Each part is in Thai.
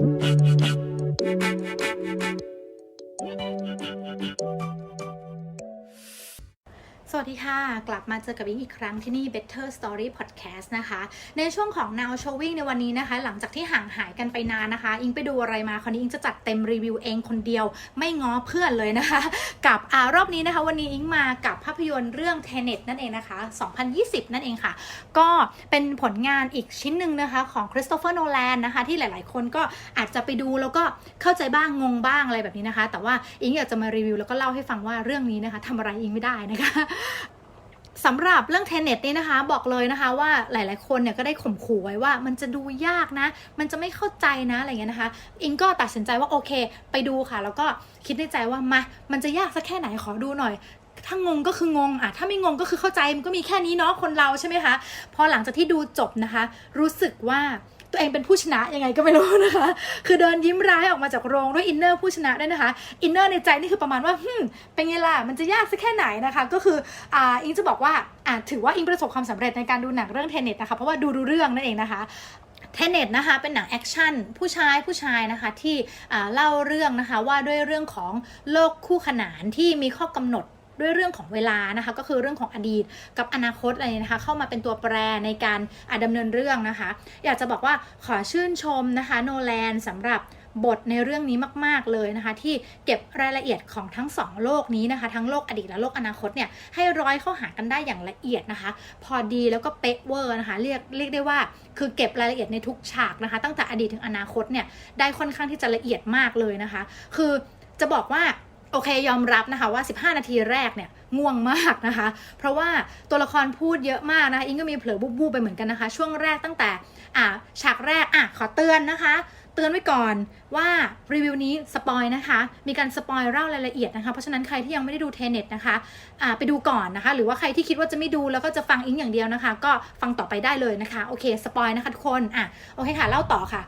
Mm-hmm. สวัสดีค่ะกลับมาเจอกับอิงอีกครั้งที่นี่ Better Story Podcast นะคะ ในช่วงของ Now Showing ในวันนี้นะคะ หลังจากที่ห่างหายกันไปนานนะคะ อิงไปดูอะไรมาคราวนี้อิงจะจัดเต็มรีวิวเองคนเดียว ไม่ง้อเพื่อนเลยนะคะ กับอารอบนี้นะคะ วันนี้อิงมากับภาพยนตร์เรื่อง Tenet นั่นเองนะคะ 2020 นั่นเองค่ะ ก็เป็นผลงานอีกชิ้นหนึ่งนะคะของคริสโตเฟอร์โนแลนนะคะที่หลาย ๆ คนก็อาจจะไปดูแล้วก็เข้าใจบ้างงงบ้างอะไรแบบนี้นะคะ แต่ว่าอิงอยากจะมารีวิวแล้วก็เล่าให้ฟังว่าเรื่องนี้นะคะทำอะไรอิงไม่ได้นะคะ สำหรับเรื่องเทนเน็ตนี่นะคะ บอกเลยนะคะว่าหลาย ๆ คนเนี่ยก็ได้ข่มขู่ไว้ว่า มันจะดูยากนะ มันจะไม่เข้าใจนะอะไรเงี้ยนะคะ อิงก็ตัดสินใจว่าโอเค ไปดูค่ะ แล้วก็คิดในใจว่ามา มันจะยากสักแค่ไหนขอดูหน่อยถ้างงก็คืองงอะถ้าไม่งงก็คือเข้าใจมันก็มีแค่นี้เนาะคนเราใช่ไหมคะ พอหลังจากที่ดูจบนะคะ รู้สึกว่า ตัวเองเป็นผู้ชนะยังไงก็ไม่รู้นะคะ คือเดินยิ้มร้ายออกมาจากโรงด้วยอินเนอร์ผู้ชนะด้วยนะคะ อินเนอร์ในใจนี่คือประมาณว่าฮึมเป็นไงล่ะ มันจะยากสักแค่ไหนนะคะ ก็คืออ่าอิงจะบอกว่าอ่าถือว่าอิงประสบความสำเร็จในการดูหนังเรื่องเทนเน็ตนะคะ เพราะว่าดูรู้เรื่องนั่นเองนะคะเทเน็ตนะคะเป็นหนังแอคชั่นผู้ชายผู้ชายนะคะที่เล่าเรื่องนะคะว่าด้วยเรื่องของโลกคู่ขนานที่มีข้อกำหนด ด้วยเรื่องของเวลานะคะ ก็คือเรื่องของอดีตกับอนาคตอะไรนะคะ เข้ามาเป็นตัวแปรในการอ่าดำเนินเรื่องนะคะ อยากจะบอกว่าขอชื่นชมนะคะ โนแลนสำหรับบทในเรื่องนี้มาก ๆ เลยนะคะ ที่เก็บรายละเอียดของทั้งสองโลกนี้นะคะ ทั้งโลกอดีตและโลกอนาคตเนี่ยให้ร้อยเข้าหากันได้อย่างละเอียดนะคะ พอดีแล้วก็เป๊ะเวอร์นะคะ เรียกเรียกได้ว่าคือเก็บรายละเอียดในทุกฉากนะคะ ตั้งแต่อดีตถึงอนาคตเนี่ยได้ค่อนข้างที่จะละเอียดมากเลยนะคะ คือจะบอกว่า โอเคยอมรับนะคะว่า 15 นาทีแรกเนี่ยง่วงมากนะคะ เพราะว่าตัวละครพูดเยอะมากนะคะอิงก็มีเผลอบูบๆไปเหมือนกันนะคะ ช่วงแรกตั้งแต่อ่าฉากแรกอะขอเตือนนะคะ เตือนไว้ก่อนว่ารีวิวนี้สปอยนะคะ มีการสปอยเล่ารายละเอียดนะคะ เพราะฉะนั้นใครที่ยังไม่ได้ดูเทเน็ตนะคะอ่าไปดูก่อนนะคะ หรือว่าใครที่คิดว่าจะไม่ดูแล้วก็จะฟังอิงอย่างเดียวนะคะ ก็ฟังต่อไปได้เลยนะคะโอเคสปอยนะคะทุกคนอะโอเคค่ะเล่าต่อค่ะ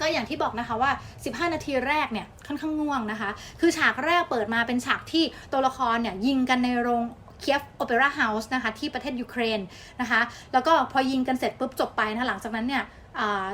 ก็อย่างที่บอกนะคะว่า 15 นาทีแรกเนี่ยค่อนข้างง่วงนะคะ คือฉากแรกเปิดมาเป็นฉากที่ตัวละครเนี่ยยิงกันในโรงเคียฟโอเปร่าเฮาส์นะคะที่ประเทศยูเครนนะคะ แล้วก็พอยิงกันเสร็จปุ๊บจบไปนะหลังจากนั้นเนี่ย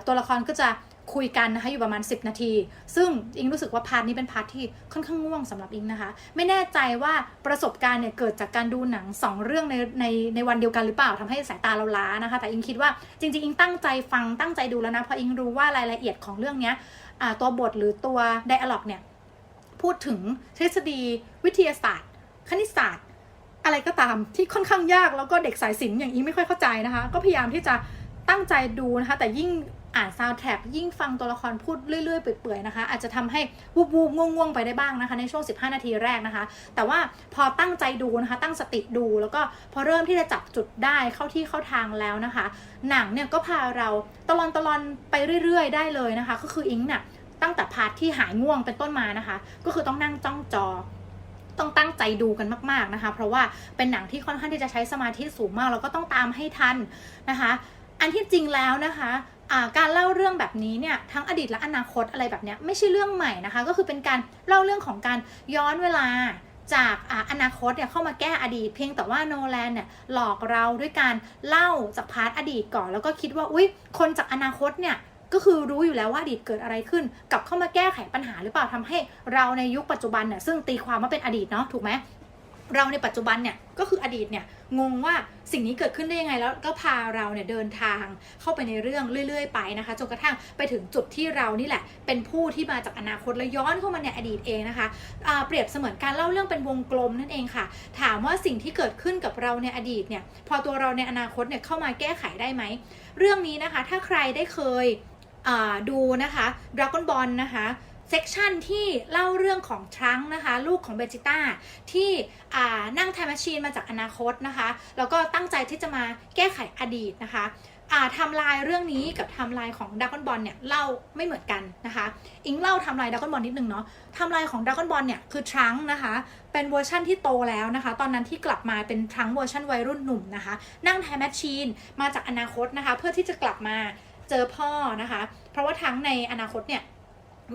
ตัวละครก็จะ คุยกันนะคะอยู่ประมาณ 10 นาที ซึ่งอิงรู้สึกว่าพาร์ทนี้เป็นพาร์ทที่ค่อนข้างง่วงสำหรับอิงนะคะ ไม่แน่ใจว่าประสบการณ์เนี่ยเกิดจากการดูหนัง 2 เรื่องในในในวันเดียวกันหรือเปล่าทำให้สายตาเราล้านะคะ แต่อิงคิดว่าจริงๆ อิงตั้งใจฟังตั้งใจดูแล้วนะเพราะอิงรู้ว่ารายละเอียดของเรื่องเนี้ยตัวบทหรือตัวไดอะล็อกเนี่ยพูดถึงทฤษฎีวิทยาศาสตร์ คณิตศาสตร์ อะไรก็ตามที่ค่อนข้างยากแล้วก็เด็กสายศิลป์อย่างอิงไม่ค่อยเข้าใจนะคะ ก็พยายามที่จะตั้งใจดูนะคะแต่ยิ่ง อ่านซาวด์แทร็กยิ่งฟังตัวละครพูดเรื่อยๆ เปื่อยๆนะคะ อาจจะทำให้วูบวูบง่วงๆ ไปได้บ้างนะคะ ในช่วง 15 นาทีแรกนะคะ แต่ว่าพอตั้งใจดูนะคะ ตั้งสติดูแล้วก็พอเริ่มที่จะจับจุดได้เข้าที่เข้าทางแล้วนะคะ หนังเนี่ยก็พาเราตลอนตลอนไปเรื่อยๆ ได้เลยนะคะ ก็คืออิงเนี่ยตั้งแต่พาร์ทที่หายง่วงเป็นต้นมานะคะ ก็คือต้องนั่งจ้องจอต้องตั้งใจดูกันมาก ๆนะคะ เพราะว่าเป็นหนังที่ค่อนข้างที่จะใช้สมาธิสูงมาก แล้วก็ต้องตามให้ทันนะคะ อันที่จริงแล้วนะคะ การเล่าเรื่องแบบนี้เนี่ยทั้งอดีตและอนาคตอะไรแบบเนี้ยไม่ใช่เรื่องใหม่นะคะ ก็คือเป็นการเล่าเรื่องของการย้อนเวลาจากอาอนาคตเนี่ยเข้ามาแก้อดีต เพียงแต่ว่าโนแลนเนี่ยหลอกเราด้วยการเล่าจากพาร์ทอดีตก่อน แล้วก็คิดว่าอุ๊ยคนจากอนาคตเนี่ยก็คือรู้อยู่แล้วว่าอดีตเกิดอะไรขึ้นกลับเข้ามาแก้ไขปัญหาหรือเปล่าทำให้เราในยุคปัจจุบันเนี่ยซึ่งตีความว่าเป็นอดีตเนาะถูกไหม เราในปัจจุบันเนี่ยก็คืออดีตเนี่ยงงว่าสิ่งนี้เกิดขึ้นได้ยังไงแล้วก็พาเราเนี่ยเดินทางเข้าไปในเรื่องเรื่อย ๆ ไปนะคะจนกระทั่งไปถึงจุดที่เรานี่แหละ เป็นผู้ที่มาจากอนาคตและย้อนเข้ามาในอดีตเองนะคะอ่าเปรียบเสมือนการเล่าเรื่องเป็นวงกลมนั่นเองค่ะ ถามว่าสิ่งที่เกิดขึ้นกับเราในอดีตเนี่ยพอตัวเราในอนาคตเนี่ยเข้ามาแก้ไขได้ไหมเรื่องนี้นะคะ ถ้าใครได้เคยดูนะคะ Dragon Ball นะคะ เซกชันที่เล่าเรื่องของทรังนะคะ ลูกของเบจิต้าที่นั่งไทม์แมชชีนมาจากอนาคตนะคะ แล้วก็ตั้งใจที่จะมาแก้ไขอดีตนะคะทำลายเรื่องนี้กับทำลายของดัก o n บอลเนี่ยเล่าไม่เหมือนกันนะคะ อิงเล่าทำลายดัก o n บอลนิดนึงเนาะทำลายของดัก o n บอลเนี่ยคือทรังนะคะ เป็นเวอร์ชั่นที่โตแล้วนะคะ ตอนนั้นที่กลับมาเป็นทรังเวอร์ชันวัยรุ่นหนุ่มนะคะ นั่งไทม์แมชชีนมาจากอนาคตนะคะ เพื่อที่จะกลับมาเจอพ่อนะคะ เพราะว่าทั้งในอนาคตเนี่ย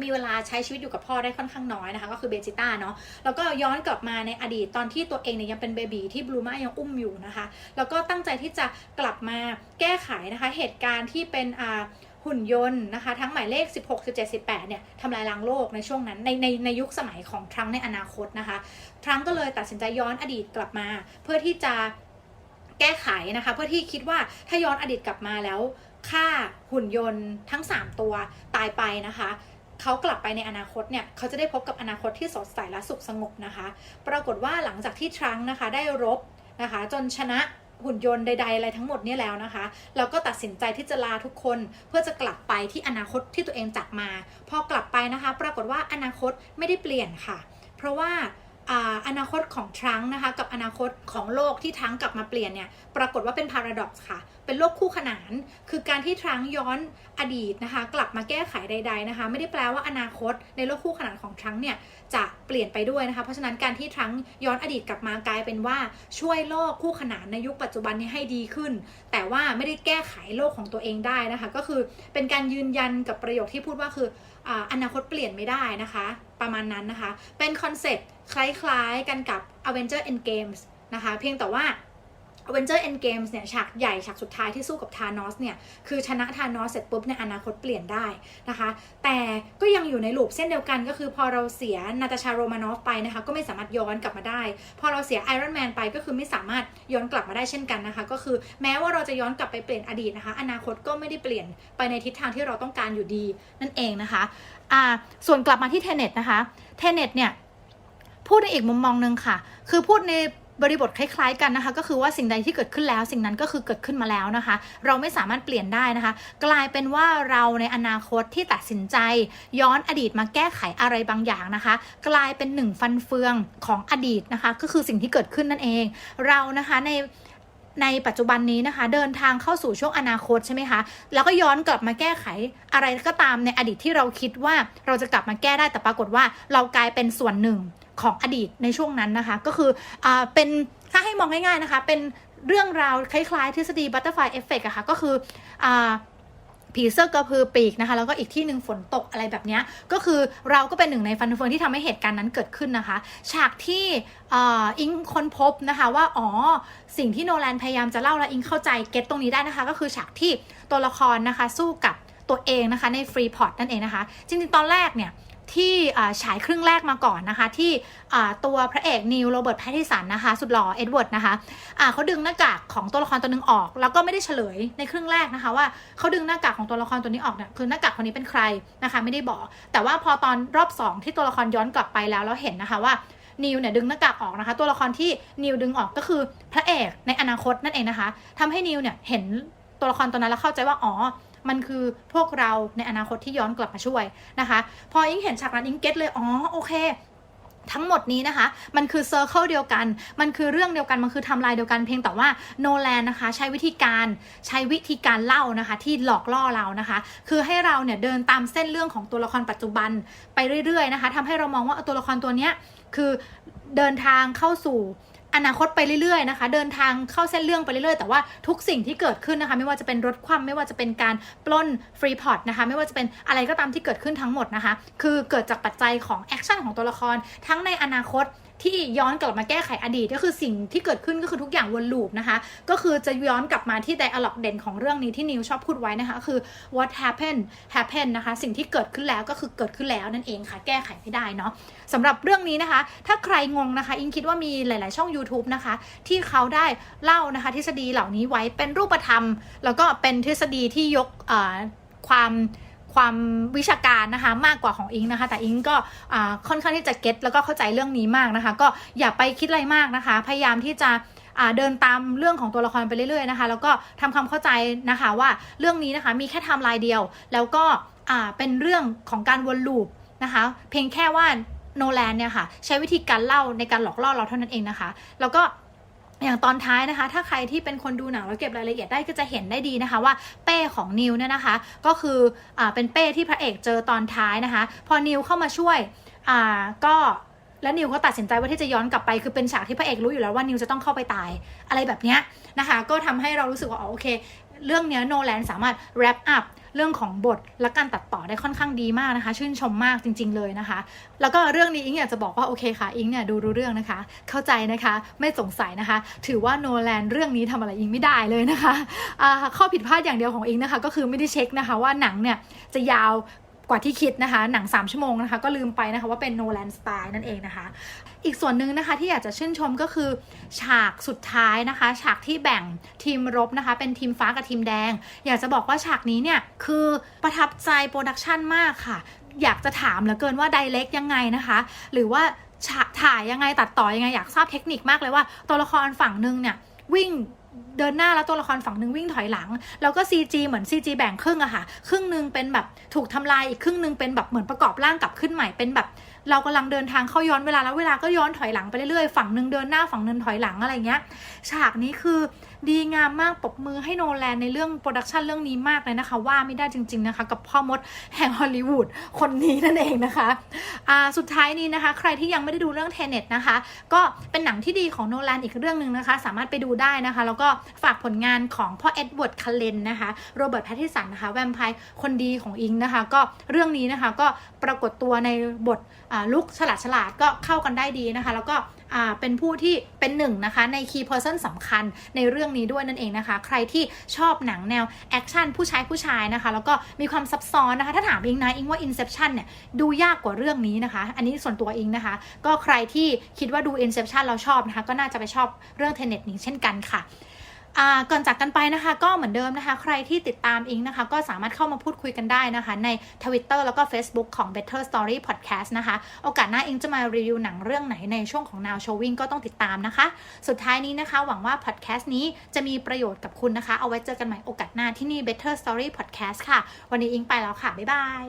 มีเวลาใช้ชีวิตอยู่กับพ่อได้ค่อนข้างน้อยนะคะ ก็คือเบจิต้าเนาะแล้วก็ย้อนกลับมาในอดีตตอนที่ตัวเองเนี่ยยังเป็นเบบีที่บลูมายังอุ้มอยู่นะคะ แล้วก็ตั้งใจที่จะกลับมาแก้ไขนะคะ เหตุการณ์ที่เป็นอ่าหุ่นยนต์นะคะ ทั้งหมายเลข 16 17 18เนี่ยทำลายล้างโลกในช่วงนั้นในในในยุคสมัยของทรัมป์ในอนาคตนะคะ ทรัมป์ก็เลยตัดสินใจย้อนอดีตกลับมา เพื่อที่จะแก้ไขนะคะ เพื่อที่คิดว่าถ้าย้อนอดีตกลับมาแล้วฆ่าหุ่นยนต์ทั้ง 3 ตัวตายไปนะคะ เขากลับไปในอนาคตเนี่ยเขาจะได้พบกับอนาคตที่สดใสและสุขสงบนะคะ ปรากฏว่าหลังจากที่ทรังนะคะได้รบนะคะ จนชนะหุ่นยนต์ใดๆอะไรทั้งหมดนี่แล้วนะคะ เราก็ตัดสินใจที่จะลาทุกคนเพื่อจะกลับไปที่อนาคตที่ตัวเองจากมา พอกลับไปนะคะ ปรากฏว่าอนาคตไม่ได้เปลี่ยนค่ะ เพราะว่า ออนาคตของทรัง์นะคะกับอนาคตของโลกที่ทรังกลับมาเปลี่ยนเนี่ยปรากฏว่าเป็นพาราดอกซ์ค่ะ เป็นโลกคู่ขนาน คือการที่ทรังย้อนอดีตนะคะ กลับมาแก้ไขใด ๆนะคะ ไม่ได้แปลว่าอนาคตในโลกคู่ขนานของทรังเนี่ยจะเปลี่ยนไปด้วยนะคะ เพราะฉะนั้นการที่ทรังย้อนอดีตกลับมากลายเป็นว่าช่วยโลกคู่ขนานในยุคปัจจุบันนี้ให้ดีขึ้น แต่ว่าไม่ได้แก้ไขโลกของตัวเองได้นะคะ ก็คือเป็นการยืนยันกับประโยคที่พูดว่าคือออนาคตเปลี่ยนไม่ได้นะคะ ประมาณนั้นนะคะ เป็นคอนเซ็ปต์คล้ายๆกันกับ Avenger Endgames นะคะ เพียงแต่ว่า Avenger Endgames เนี่ยฉากใหญ่ฉากสุดท้ายที่สู้กับธานอสเนี่ยคือชนะธานอสเสร็จปุ๊บในยอนาคตเปลี่ยนได้นะคะ แต่ก็ยังอยู่ในลูปเส้นเดียวกันก็คือพอเราเสียนาตาชาโรมานอฟไปนะคะ ก็ไม่สามารถย้อนกลับมาได้ พอเราเสียไอรอนแมนไปก็คือไม่สามารถย้อนกลับมาได้เช่นกันนะคะ ก็คือแม้ว่าเราจะย้อนกลับไปเปลี่ยนอดีตนะคะ อนาคตก็ไม่ได้เปลี่ยนไปในทิศทางที่เราต้องการอยู่ดีนั่นเองนะคะอ่าส่วนกลับมาที่เทเน็ตนะคะเทเน็ตเนี่ยพูดในอีกมุมมองหนึ่งค่ะ คือพูดใน บริบทคล้ายๆกันนะคะ ก็คือว่าสิ่งใดที่เกิดขึ้นแล้ว สิ่งนั้นก็คือเกิดขึ้นมาแล้วนะคะ เราไม่สามารถเปลี่ยนได้นะคะ กลายเป็นว่าเราในอนาคตที่ตัดสินใจ ย้อนอดีตมาแก้ไขอะไรบางอย่างนะคะ กลายเป็นหนึ่งฟันเฟืองของอดีตนะคะ ก็คือสิ่งที่เกิดขึ้นนั่นเอง เรานะคะในในปัจจุบันนี้นะคะ เดินทางเข้าสู่ช่วงอนาคตใช่ไหมคะแล้วก็ย้อนกลับมาแก้ไขอะไรก็ตามในอดีตที่เราคิดว่าเราจะกลับมาแก้ได้แต่ปรากฏว่าเรากลายเป็นส่วนหนึ่ง ของอดีตในช่วงนั้นนะคะ ก็คืออเป็นถ้าให้มองง่ายๆนะคะ เป็นเรื่องราวคล้ายๆ ทฤษฎีบัตเตอร์ฟลายเอฟเฟกต์อะค่ะก็คืออผีเสื้อกระพือปีกนะคะ แล้วก็อีกที่หนึ่งฝนตกอะไรแบบนี้ก็คือเราก็เป็นหนึ่งในฟันเฟืองที่ทำให้เหตุการณ์นั้นเกิดขึ้นนะคะ ฉากที่เอ่ออิงค้นพบนะคะว่าอ๋อสิ่งที่โนแลนพยายามจะเล่าและอิงเข้าใจเก็ตตรงนี้ได้นะคะ ก็คือฉากที่ตัวละครนะคะสู้กับตัวเองนะคะในฟรีพอร์ตนั่นเองนะคะ จริงๆ ตอนแรกเนี่ย ที่ฉายครึ่งแรกมาก่อนนะคะ ที่ตัวพระเอกนิวโรเบิร์ตแพตติสันนะคะ สุดหล่อเอ็ดเวิร์ดนะคะอ่าเขาดึงหน้ากากของตัวละครตัวหนึงออก แล้วก็ไม่ได้เฉลยในครึ่งแรกนะคะว่าเขาดึงหน้ากากของตัวละครตัวนี้ออกเนี่ยคือหน้ากากคนนี้เป็นใครนะคะไม่ได้บอก แต่ว่าพอตอนรอบ2ที่ตัวละครย้อนกลับไปแล้วเราเห็นนะคะว่านิวเนี่ยดึงหน้ากากออกนะคะ ตัวละครที่นิวดึงออกก็คือพระเอกในอนาคตนั่นเองนะคะทำให้นิวเนี่ยเห็นตัวละครตัวนั้นแล้วเข้าใจว่าอ๋อ มันคือพวกเราในอนาคตที่ย้อนกลับมาช่วยนะคะ พออิงเห็นฉากนั้นอิงเก็ตเลย อ๋อ โอเคทั้งหมดนี้นะคะ มันคือเซอร์เคิลเดียวกัน มันคือเรื่องเดียวกัน มันคือทำลายเดียวกันเพียงแต่ว่าโนแลนนะคะ ใช้วิธีการใช้วิธีการเล่านะคะ ที่หลอกล่อเรานะคะ คือให้เราเนี่ยเดินตามเส้นเรื่องของตัวละครปัจจุบันไปเรื่อยๆนะคะทำให้เรามองว่าตัวละครตัวเนี้ยคือเดินทางเข้าสู่ อนาคตไปเรื่อยๆนะคะ เดินทางเข้าเส้นเรื่องไปเรื่อยๆ แต่ว่าทุกสิ่งที่เกิดขึ้นนะคะ ไม่ว่าจะเป็นรถคว่ำไม่ว่าจะเป็นการปล้นฟรีพอร์ตนะคะ ไม่ว่าจะเป็นอะไรก็ตามที่เกิดขึ้นทั้งหมดนะคะ คือเกิดจากปัจจัยของแอคชั่นของตัวละคร ทั้งในอนาคต ที่ย้อนกลับมาแก้ไขอดีตก็คือสิ่งที่เกิดขึ้นก็คือทุกอย่างวนลูปนะคะ ก็คือจะย้อนกลับมาที่ไดอะล็อกเด่นของเรื่องนี้ที่นิวชอบพูดไว้นะคะ คือ what happened happened นะคะ สิ่งที่เกิดขึ้นแล้วก็คือเกิดขึ้นแล้วนั่นเองค่ะ แก้ไขไม่ได้เนาะสำหรับเรื่องนี้นะคะ ถ้าใครงงนะคะ อิงคิดว่ามีหลาย ๆ ช่อง YouTube นะคะ ที่เขาได้เล่านะคะ ทฤษฎีเหล่านี้ไว้เป็นรูปธรรม แล้วก็เป็นทฤษฎีที่ยกความ ความวิชาการนะคะมากกว่าของอิงนะคะ แต่อิงก็ค่อนข้างที่จะเก็ตแล้วก็เข้าใจเรื่องนี้มากนะคะ ก็อย่าไปคิดอะไรมากนะคะ พยายามที่จะเดินตามเรื่องของตัวละครไปเรื่อยๆนะคะ แล้วก็ทำความเข้าใจนะคะว่าเรื่องนี้นะคะมีแค่ไทม์ไลน์เดียว แล้วก็เป็นเรื่องของการวนลูปนะคะ เพียงแค่ว่าโนแลนเนี่ยค่ะใช้วิธีการเล่าในการหลอกล่อเราเท่านั้นเองนะคะ แล้วก็ อย่างตอนท้ายนะคะ ถ้าใครที่เป็นคนดูหนังแล้วเก็บรายละเอียดได้ก็จะเห็นได้ดีนะคะว่าเป้ของนิวเนี่ยนะคะ ก็คืออ่าเป็นเป้ที่พระเอกเจอตอนท้ายนะคะ พอนิวเข้ามาช่วยอ่าก็แล้วนิวก็ตัดสินใจว่าที่จะย้อนกลับไปคือเป็นฉากที่พระเอกรู้อยู่แล้วว่านิวจะต้องเข้าไปตายอะไรแบบเนี้ยนะคะ ก็ทำให้เรารู้สึกว่าอ๋อโอเค เรื่องเนี้ยโนแลนสามารถแรปอัพเรื่องของบทและการตัดต่อได้ค่อนข้างดีมากนะคะ ชื่นชมมากจริง ๆ เลยนะคะ แล้วก็เรื่องนี้อิงอยากจะบอกว่าโอเคค่ะอิงเนี่ยดูรู้เรื่องนะคะ เข้าใจนะคะไม่สงสัยนะคะ ถือว่าโนแลนเรื่องนี้ทำอะไรอิงไม่ได้เลยนะคะข้อผิดพลาดอย่างเดียวของอิงนะคะ ก็คือไม่ได้เช็คนะคะว่าหนังเนี่ยจะยาว กว่าที่คิดนะคะ หนัง 3 ชั่วโมงนะคะ ก็ลืมไปนะคะว่าเป็นโนแลนสไตล์นั่นเองนะคะ อีกส่วนหนึ่งนะคะที่อยากจะชื่นชมก็คือ ฉากสุดท้ายนะคะ ฉากที่แบ่งทีมรบนะคะ เป็นทีมฟ้ากับทีมแดง อยากจะบอกว่าฉากนี้เนี่ยคือประทับใจโปรดักชันมากค่ะ อยากจะถามเหลือเกินว่าไดเ c กยังไงนะคะ หรือว่าฉากถ่ายยังไงตัดต่อยังไงอยากทราบเทคนิคมากเลยว่าตัวละครฝั่งหนึ่งเนี่ยวิ่ง เดินหน้าแล้วตัวละครฝั่งหนึ่งวิ่งถอยหลัง แล้วก็ CG เหมือน CG แบ่งครึ่งอะค่ะ ครึ่งหนึ่งเป็นแบบถูกทำลายอีกครึ่งหนึ่งเป็นแบบเหมือนประกอบร่างกลับขึ้นใหม่เป็นแบบ เรากำลังเดินทางเข้าย้อนเวลาแล้วเวลาก็ย้อนถอยหลังไปเรื่อยๆฝั่งหนึ่งเดินหน้าฝั่งหนึ่งถอยหลังอะไรเงี้ย ฉากนี้คือดีงามมากปรบมือให้โนแลนในเรื่องโปรดักชันเรื่องนี้มากเลยนะคะ ว่าไม่ได้จริง ๆนะคะ กับพ่อมดแห่งฮอลลีวูดคนนี้นั่นเองนะคะอ่าสุดท้ายนี้นะคะ ใครที่ยังไม่ได้ดูเรื่องเทเน็ตนะคะ ก็เป็นหนังที่ดีของโนแลนอีกเรื่องหนึ่งนะคะ สามารถไปดูได้นะคะ แล้วก็ฝากผลงานของพ่อเอ็ดเวิร์ดคาเลนนะคะโรเบิร์ตแพตติสันนะคะแวมไพร์คนดีของอิงนะคะ ก็เรื่องนี้นะคะก็ปรากฏตัวในบทลุกฉลาดฉลาดก็เข้ากันได้ดีนะคะ แล้วก็เป็นผู้ที่เป็นหนึ่งนะคะใน key person สำคัญในเรื่องนี้ด้วยนั่นเองนะคะ ใครที่ชอบหนังแนวแอคชั่นผู้ชายผู้ชายนะคะ แล้วก็มีความซับซ้อนนะคะ ถ้าถามอิงนะอิงว่า Inception เนี่ยดูยากกว่าเรื่องนี้นะคะ อันนี้ส่วนตัวอิงนะคะ ก็ใครที่คิดว่าดู Inception เราชอบนะคะ ก็น่าจะไปชอบเรื่อง Tenet นี้เช่นกันค่ะ ก่อนจากกันไปนะคะ ก็เหมือนเดิมนะคะ ใครที่ติดตามอิงนะคะ ก็สามารถเข้ามาพูดคุยกันได้นะคะ ใน Twitter แล้วก็ Facebook ของ Better Story Podcast นะคะ โอกาสหน้าอิงจะมารีวิวหนังเรื่องไหนในช่วงของ Now Showing ก็ต้องติดตามนะคะ สุดท้ายนี้นะคะ หวังว่า podcast นี้จะมีประโยชน์กับคุณนะคะ เอาไว้เจอกันใหม่โอกาสหน้าที่นี่ Better Story Podcast ค่ะ วันนี้อิงไปแล้วค่ะ บ๊ายบาย